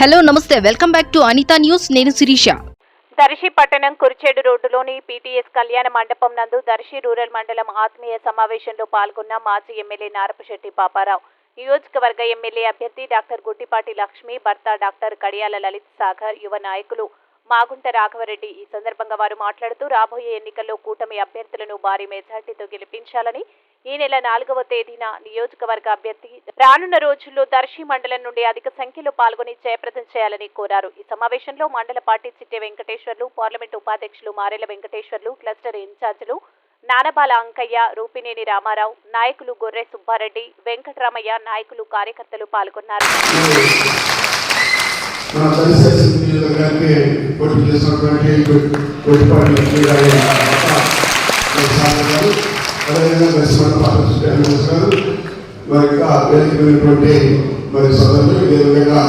Hello namaste. Welcome back to Anitha news. నేను శిరీష. దర్శి పట్టణం కురిచేడు రోడ్డులోని పీటీఎస్ కళ్యాణ మండపం నందు దర్శి రూరల్ మండలం ఆత్మీయ సమావేశంలో పాల్గొన్న మాజీ ఎమ్మెల్యే నారపశెట్టి పాపారావు. నియోజకవర్గ ఎమ్మెల్యే అభ్యర్థి డాక్టర్ గుట్టిపాటి లక్ష్మి భర్త డాక్టర్ కడియాల లలిత్ సాగర్ యువ నాయకులు మాగుంట రాఘవరెడ్డి ఈ సందర్భంగా వారు మాట్లాడుతూ రాబోయే ఎన్నికల్లో కూటమి అభ్యర్థులను భారీ మెజార్టీతో గెలిపించాలని ఈ నెల నాలుగవ తేదీన నియోజకవర్గ అభ్యర్థి రానున్న రోజుల్లో దర్శి మండలం నుండి అధిక సంఖ్యలో పాల్గొని జయప్రదం చేయాలని కోరారు. ఈ సమావేశంలో మండల పార్టీ చిట్టే వెంకటేశ్వర్లు పార్లమెంటు ఉపాధ్యక్షులు మారెల వెంకటేశ్వర్లు క్లస్టర్ ఇన్ఛార్జీలు నానబాల అంకయ్య రూపినేని రామారావు నాయకులు గొర్రె సుబ్బారెడ్డి వెంకటరామయ్య నాయకులు కార్యకర్తలు పాల్గొన్నారు. పోటీ చేసినటువంటి కొట్టిపాటి మరి సాగర్ గారు గారు మరి ఇంకా వేదికమైనటువంటి మరి సోదరులు అదేవిధంగా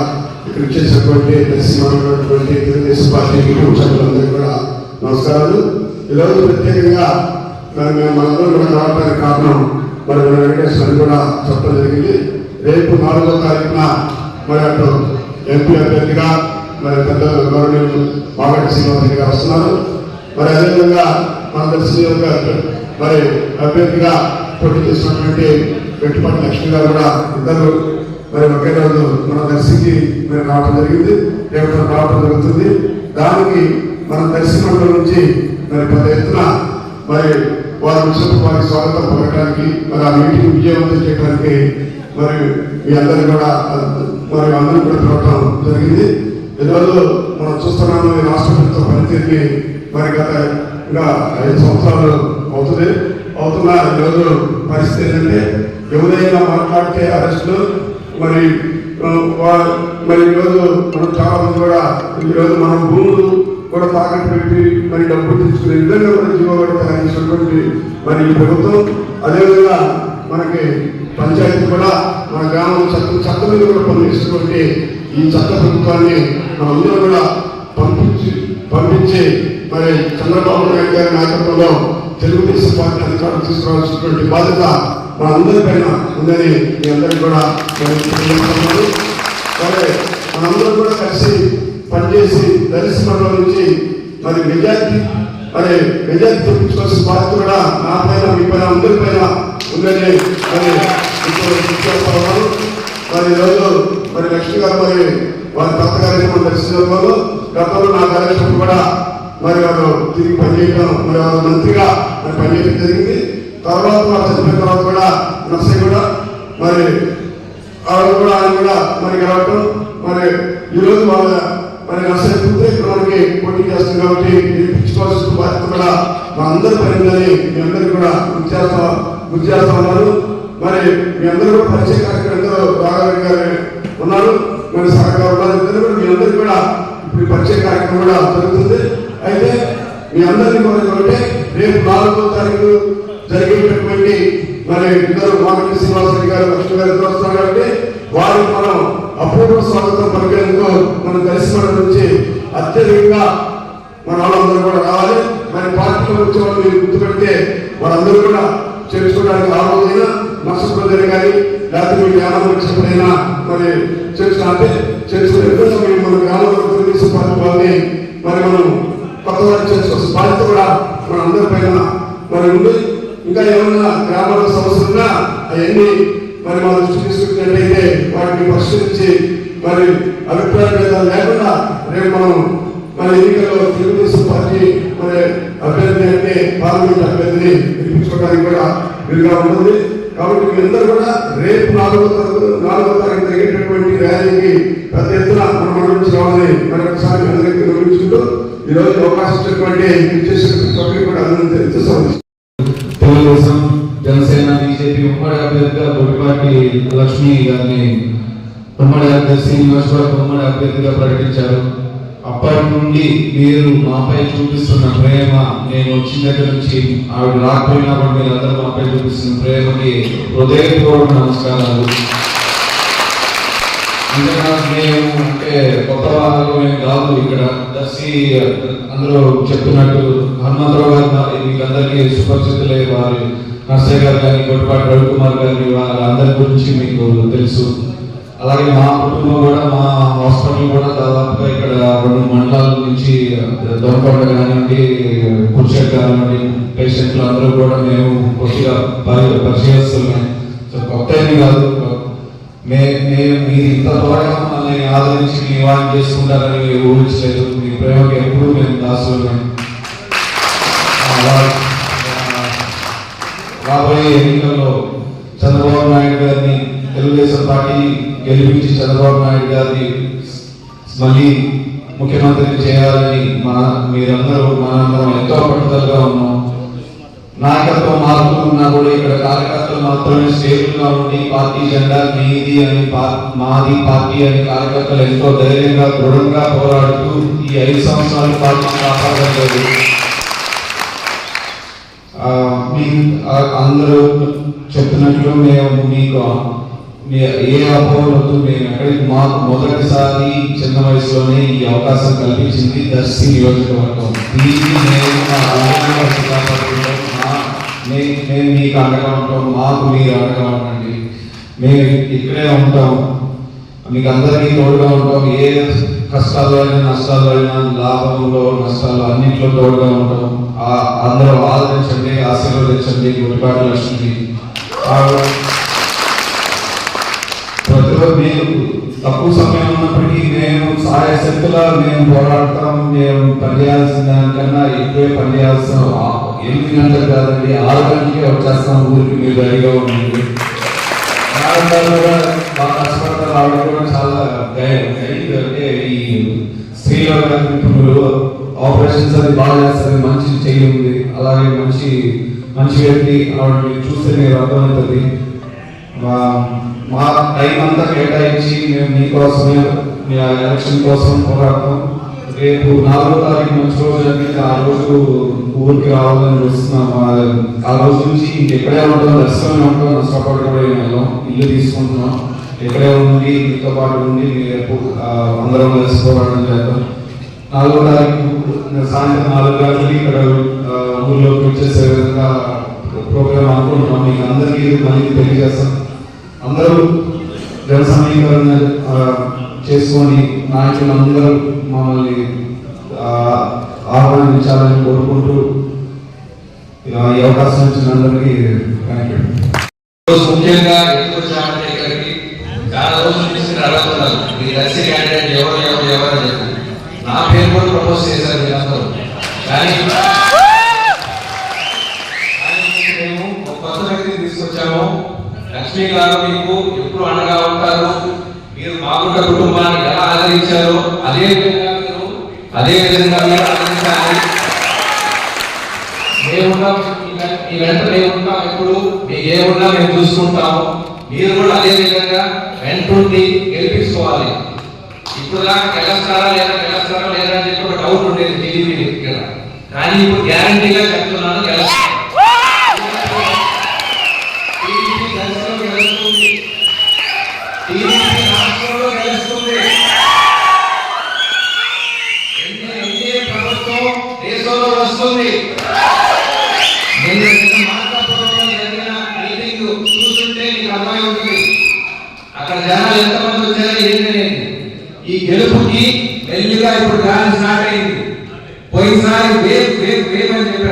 ఇక్కడ చేసినటువంటి దర్శనమైనటువంటి తెలుగుదేశం పార్టీకి కుటుంబ కూడా నమస్కారాలు. ఈరోజు ప్రత్యేకంగా మరి మేము మనందరం కూడా రావడానికి కారణం మరి మన వెంకటేశ్వర కూడా చెప్పడం జరిగింది. రేపు నాలుగో తారీఖున మరి అటు ఎంపీ అభ్యర్థిగా మరి పెద్ద గవర్నమెంట్ బాగా శ్రీనివాసరెడ్డి గారు వస్తున్నారు. మరి అదేవిధంగా మన దర్శి యొక్క మరి అభ్యర్థిగా పోటీ చేసినటువంటి వెట్టుపాటి లక్ష్మి గారు కూడా ఇద్దరు మరి ఒకే రోజు మన దర్శికి మరి రావడం జరిగింది. రేపటి రావడం జరుగుతుంది. దానికి మన దర్శి మండలం నుంచి మరి పెద్ద ఎత్తున మరి వారి వచ్చినప్పుడు వారికి స్వాగతం పలకడానికి మరి ఆ మీటింగ్ విజయవంతం చేయడానికి మరి మీ అందరినీ కూడా మరి అందరూ కూడా పిలవటం జరిగింది. ఈరోజు మనం చూస్తున్నాము ఈ రాష్ట్ర ప్రభుత్వ పనితీరుని మరి గత ఇంకా ఐదు సంవత్సరాలు అవుతుంది. అవుతున్న ఈరోజు పరిస్థితి ఏంటంటే ఎవరైనా మాట్లాడితే అరెస్టులు మరి మరి ఈరోజు మనం చాలా మంది కూడా ఈరోజు మనం భూములు కూడా తాకట్టు పెట్టి మరి డబ్బులు తీసుకునే విధంగా మన జీవోగడ కూడా తయారు చేసినటువంటి మరి ఈ ప్రభుత్వం. అదేవిధంగా మనకి పంచాయతీ కూడా మన గ్రామం చట్ట చట్టం మీద కూడా పనిచేసినటువంటి ఈ చట్ట ప్రభుత్వాన్ని మనందరూ కూడా మరి చంద్రబాబు నాయుడు గారి నాయకత్వంలో తెలుగుదేశం పార్టీ అధికారులు తీసుకురావాల్సినటువంటి బాధ్యత మా అందరి పైన ఉందని మీ అందరికీ కూడా నేను తెలియజేస్తున్నాను. మరి మనందరం కూడా కలిసి పనిచేసి దళిత మండలం నుంచి మరి మెజార్టీ మరి మెజార్టీ తెప్పించుకోవాల్సిన బాధ్యత కూడా నా పైన మీ పైన అందరి పైన ఉందని మరి ఇప్పుడు మరి ఈరోజు మరి లక్ష్మి గారు మరి వారి భర్త గారి మన దర్శనంలో గతంలో నా కార్యక్రమం కూడా మరి వారు తిరిగి పనిచేయడం మరి వారు మంత్రిగా మరి పనిచేయడం జరిగింది. తర్వాత వారు చనిపోయిన తర్వాత కూడా నర్సయ్య కూడా మరి వాళ్ళు కూడా ఆయన కూడా మరి గెలవటం మరి ఈరోజు వాళ్ళ మరి నర్సయ్య పూర్తి ఇక్కడ మనకి పోటీ చేస్తుంది కాబట్టి నేర్పించుకోవాల్సిన బాధ్యత కూడా మా అందరి పని ఉందని మీ అందరికీ కూడా గుర్తు చేస్తా గుర్తు చేస్తా ఉన్నారు మరి మీ అందరూ కూడా పరిచయ కార్యక్రమంలో రాఘవరెడ్డి ఉన్నారు. మరి సహకారం మీ అందరికీ కూడా ఇప్పుడు పరిచయ కార్యక్రమం కూడా జరుగుతుంది. అయితే మీ అందరినీ కోరుకుంటే రేపు నాలుగో తారీఖు జరిగేటటువంటి మరి ఇద్దరు మామిడి శ్రీనివాసరెడ్డి గారు లక్ష్మి గారు ఇద్దరు వస్తున్నారు కాబట్టి వారికి మనం అపూర్వ స్వాగతం పలికేందుకు మనం కలిసి మన నుంచి అత్యధికంగా మన వాళ్ళందరూ కూడా రావాలి. మన పార్టీలో వచ్చే వాళ్ళు మీరు గుర్తుపెడితే వాళ్ళందరూ కూడా చేర్చుకోవడానికి ఆ రోజైనా కానీ లేకపోతే మీ జ్ఞానం వచ్చినప్పుడైనా మరి చేర్చుకుంటే చేర్చుకునే విధంగా మేము గ్రామంలో తెలుగుదేశం పార్టీ వాళ్ళని మరి మనం కొత్త వారు చేసుకోవాల్సిన బాధ్యత కూడా మన అందరి పైన మరి ఉంది ఇంకా ఏమన్నా గ్రామాల సమస్యలు ఉన్నా అవన్నీ మరి మా దృష్టి తీసుకున్నట్టయితే వాటిని పరిశీలించి మరి అభిప్రాయం లేదా లేకుండా రేపు మనం మన ఎన్నికల్లో తెలుగుదేశం పార్టీ మరి అభ్యర్థి అంటే పార్లమెంట్ అభ్యర్థిని గెలిపించుకోవడానికి కూడా వీలుగా ఉంటుంది. కాబట్టి మీరందరూ కూడా రేపు నాలుగో తారీఖు నాలుగో తారీఖు జరిగేటటువంటి ర్యాలీకి పెద్ద ఎత్తున మన మన రావాలని మరొకసారి అందరికీ గమనించుకుంటూ ఈరోజు అవకాశం ఇచ్చినటువంటి చేసిన సభ్యులు కూడా అందరూ తెలుసు జనసేన బీజేపీ ఉమ్మడి అభ్యర్థిగా బొడిపాటి లక్ష్మి గారిని ఉమ్మడి అభ్యర్థి నియోజకవర్గ ఉమ్మడి అభ్యర్థిగా ప్రకటించారు. అప్పటి నుండి మీరు మాపై చూపిస్తున్న ప్రేమ నేను వచ్చిన దగ్గర నుంచి ఆవిడ రాకపోయినా కూడా మీరు అందరూ మాపై చూపిస్తున్న ప్రేమకి హృదయపూర్వక నమస్కారాలు. మేము అంటే కొత్త వాళ్ళు మేము కాదు ఇక్కడ దర్శి అందరూ చెప్తున్నట్టు హనుమంతరావు గారు మీకు అందరికీ సుపరిచితులే వారి నర్సయ్య గారు కానీ గొడ్డపాటి రవికుమార్ గారి వాళ్ళందరి గురించి మీకు తెలుసు. అలాగే మా కుటుంబం కూడా మా హాస్పిటల్ కూడా దాదాపుగా ఇక్కడ రెండు మండలాల నుంచి దొరకొండ కానివ్వండి కుర్షెట్ కానివ్వండి పేషెంట్లు అందరూ కూడా మేము కొద్దిగా పరి- పరిచయస్తున్నాం సో కొత్త ఏమి కాదు. మే మేము మీరు ఇంత త్వరగా మమ్మల్ని ఆదరించి మీ వాళ్ళు చేసుకుంటారని ఊహించలేదు. మీ ప్రేమకి ఎప్పుడూ మేము దాస్తున్నాం రాబోయే ఎన్నికల్లో చంద్రబాబు నాయుడు గారిని తెలుగుదేశం పార్టీ గెలిపించి చంద్రబాబు నాయుడు గారిని మళ్ళీ ముఖ్యమంత్రిని చేయాలని మన మీరందరూ మనందరం ఎంతో పట్టుదలగా ఉన్నాం. నాయకత్వం మారుతున్నా కూడా ఇక్కడ కార్యకర్తలు మాత్రమే స్టేబుల్గా ఉండి పార్టీ జెండా మీది అని మాది పార్టీ అని కార్యకర్తలు ఎంతో ధైర్యంగా దృఢంగా పోరాడుతూ ఈ ఐదు సంవత్సరాలు పార్టీ కాపాడలేదు మీ అందరూ చెప్పినట్లు మేము మీకు మీ ఏ అపోహలతో మేము ఎక్కడికి మాకు మొదటిసారి చిన్న వయసులోనే ఈ అవకాశం కల్పించింది దర్శి నియోజకవర్గం. దీన్ని మేము మీకు అండగా ఉంటాం మాకు మీరు అండగా ఉండండి. మేము ఇక్కడే ఉంటాం. మీకు అందరికీ తోడుగా ఉంటాం. ఏ కష్టాలు అయినా నష్టాలు అయినా లాభంలో నష్టాలు అన్నింటిలో తోడుగా ఉంటాం. ఆ అందరూ ఆదరించండి ఆశీర్వదించండి గుడిపాటి లక్ష్మి. ఆ- ప్రతిరోజు మేము తక్కువ సమయం ఉన్నప్పటికీ మేము సహాయ శక్తులా మేము పోరాడతాం మేము పనిచేయాల్సిన దానికన్నా ఎక్కువే పనిచేయాల్సిన ఎనిమిది గంటలు కాదండి ఆరు గంటలకే వచ్చేస్తాం ఊరికి మీరు రెడీగా ఉండండి. ఆడవాళ్ళు కూడా కూడా చాలా గై- అంటే ఈ స్త్రీల ఆపరేషన్స్ అది బాగా చేస్తారు మంచి చెయ్యి ఉంది అలాగే మంచి మంచి వ్యక్తి ఆవిడని చూస్తే మీరు అర్థమవుతుంది మా టైం అంతా కేటాయించి మేము మీకోసమే మీ ఎలక్షన్ కోసం పోరాడతాం రేపు నాలుగో తారీఖు మంచి రోజు జరిగింది ఆ రోజు ఊరికి రావాలని చూస్తున్నాం ఆ- రోజు నుంచి ఇంకెక్కడే ఉంటాం దర్శనమే ఉంటాం నష్టపడి కూడా వెళ్ళాం ఇల్లు తీసుకుంటున్నాం ఇక్కడే ఉండి మీతో పాటు ఉండి మీరు అందరం కలిసి పోరాటం చేద్దాం నాలుగో తారీఖు సాయంత్రం నాలుగు గంటలకి ఇక్కడ ఊళ్ళోకి ఊర్లోకి వచ్చేసే విధంగా ప్రోగ్రామ్ అనుకుంటున్నాం. మీకు అందరికీ మళ్ళీ తెలియజేస్తాం. అందరూ జన సమీకరణ చేసుకొని నాయకులు అందరూ మమ్మల్ని ఆహ్వానించాలని కోరుకుంటూ ఈ అవకాశం ఇచ్చిన అందరికీ థ్యాంక్ యూ ముఖ్యంగా ఎందుకు వచ్చామంటే ఇక్కడికి చాలా రోజుల నుంచి మీరు అడుగుతున్నారు మీ క్యాండిడేట్ ఎవరు ఎవరు ఎవరు చెప్పి నా పేరు కూడా ప్రపోజ్ చేశారు మీరందరూ. కానీ మేము ఒక కొత్త వ్యక్తిని తీసుకొచ్చాము. లక్ష్మి గారు మీకు ఎప్పుడు అండగా ఉంటారు? మీరు మాగుంట కుటుంబాన్ని ఎలా ఆదరించారో అదే విధంగా మీరు అదే విధంగా మీరు ఆదరించాలి. మేమున్నాం మీ వెంట మేము ఉంటాం ఎప్పుడు. మీకు ఏమున్నా మేము చూసుకుంటాము. మీరు కూడా అదే విధంగా వెంటుండి ఇప్పుడు దాకా గెలుస్తారా లేదా గెలుస్తారా లేదా అని చెప్పి ఒక డౌట్ ఉండేది టీడీపీ ఇక్కడ కానీ ఇప్పుడు గ్యారంటీగా చెప్తున్నాను గెలుస్తాం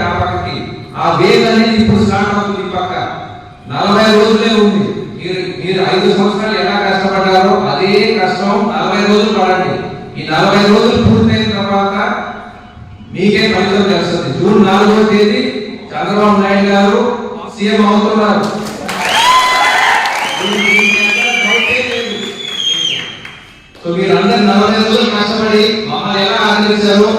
ఆ పక్కకి ఆ వేగ అనేది ఇప్పుడు స్టార్ట్ అవుతుంది ఈ పక్క. నలభై రోజులే ఉంది. మీరు మీరు ఐదు సంవత్సరాలు ఎలా కష్టపడ్డారో అదే కష్టం నలభై రోజులు పడండి. ఈ నలభై రోజులు పూర్తయిన తర్వాత మీకే ఫలితం తెలుస్తుంది. జూన్ నాలుగో తేదీ చంద్రబాబు నాయుడు గారు సీఎం అవుతున్నారు. మీరు మీరందరూ నలభై రోజులు కష్టపడి మమ్మల్ని ఎలా ఆదరించారో?